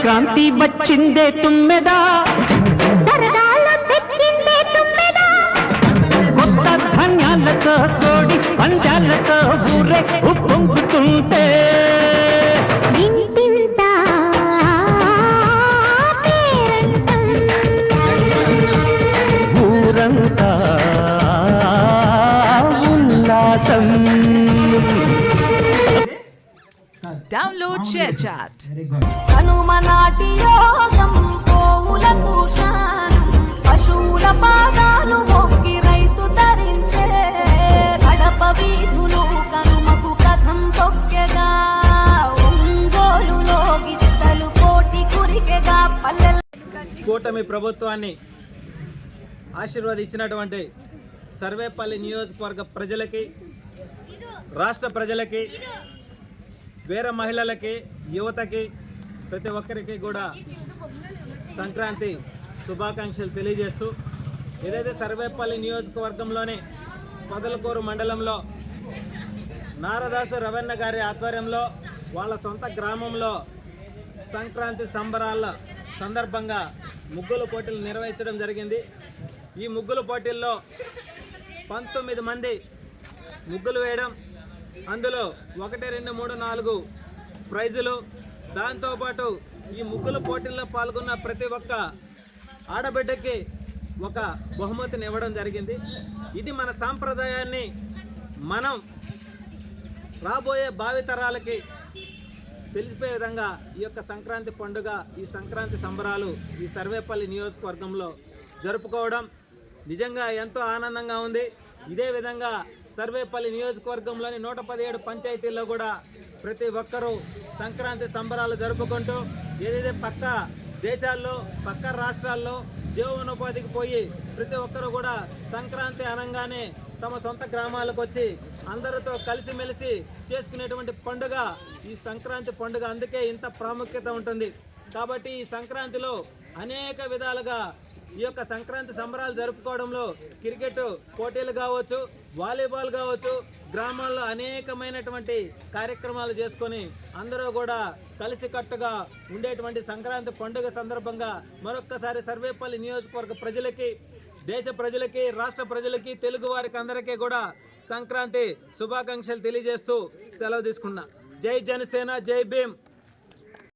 సంక్రాంతి వచ్చిందే తుమ్మెదా? కొత్త ధాన్యాలతో కోడి పంజాలతో ఊరే ఉప్పొంగుతుంటే. ఊరంతా ఉల్లాసం. Download ShareChat. వెరీ గుడ్ హనుమ నాటి యోగం పోవులకు స్నానం పశువుల పాదాలు మొక్కి రైతు ధరించే కడప వీధులు కనుమకు కథం తొక్కెగా ఒంగోలులో గిత్తలు కోటి కురికెగా పల్లెల కూటమి ప్రభుత్వాన్ని ఆశీర్వదించినటువంటి సర్వేపల్లి నియోజకవర్గ ప్రజలకి రాష్ట్ర ప్రజలకి వేరే మహిళలకి యువతకి ప్రతి ఒక్కరికి కూడా సంక్రాంతి శుభాకాంక్షలు తెలియజేస్తూ ఏదైతే సర్వేపల్లి నియోజకవర్గంలోని పొదలకూరు మండలంలో నారదాసు రవణ గారి ఆధ్వర్యంలో వాళ్ళ సొంత గ్రామంలో సంక్రాంతి సంబరాల సందర్భంగా ముగ్గుల పోటీలు నిర్వహించడం జరిగింది. ఈ ముగ్గుల పోటీల్లో పంతొమ్మిది మంది ముగ్గులు వేయడం అందులో ఒకటి రెండు మూడు నాలుగు ప్రైజులు. దాంతోపాటు ఈ ముగ్గుల పోటీల్లో పాల్గొన్న ప్రతి ఒక్క ఆడబిడ్డకి ఒక బహుమతిని ఇవ్వడం జరిగింది. ఇది మన సాంప్రదాయాన్ని మనం రాబోయే భావితరాలకి తెలిసిపోయే విధంగా ఈ యొక్క సంక్రాంతి పండుగ ఈ సంక్రాంతి సంబరాలు ఈ సర్వేపల్లి నియోజకవర్గంలో జరుపుకోవడం నిజంగా ఎంతో ఆనందంగా ఉంది. ఇదే విధంగా సర్వేపల్లి నియోజకవర్గంలోని నూట పదిహేడు పంచాయతీల్లో కూడా ప్రతి ఒక్కరూ సంక్రాంతి సంబరాలు జరుపుకుంటూ ఏదైతే పక్క దేశాల్లో పక్క రాష్ట్రాల్లో జీవనోపాధికి పోయి ప్రతి ఒక్కరు కూడా సంక్రాంతి అనగానే తమ సొంత గ్రామాలకు వచ్చి అందరితో కలిసిమెలిసి చేసుకునేటువంటి పండుగ ఈ సంక్రాంతి పండుగ. అందుకే ఇంత ప్రాముఖ్యత ఉంటుంది. కాబట్టి ఈ సంక్రాంతిలో అనేక విధాలుగా ఈ యొక్క సంక్రాంతి సంబరాలు జరుపుకోవడంలో క్రికెట్ పోటీలు కావచ్చు వాలీబాల్ కావచ్చు గ్రామాల్లో అనేకమైనటువంటి కార్యక్రమాలు చేసుకొని అందరూ కూడా కలిసికట్టుగా ఉండేటువంటి సంక్రాంతి పండుగ సందర్భంగా మరొక్కసారి సర్వేపల్లి నియోజకవర్గ ప్రజలకి దేశ ప్రజలకి రాష్ట్ర ప్రజలకి తెలుగు వారికి అందరికీ కూడా సంక్రాంతి శుభాకాంక్షలు తెలియజేస్తూ సెలవు తీసుకున్నా. జై జనసేన జై భీమ్.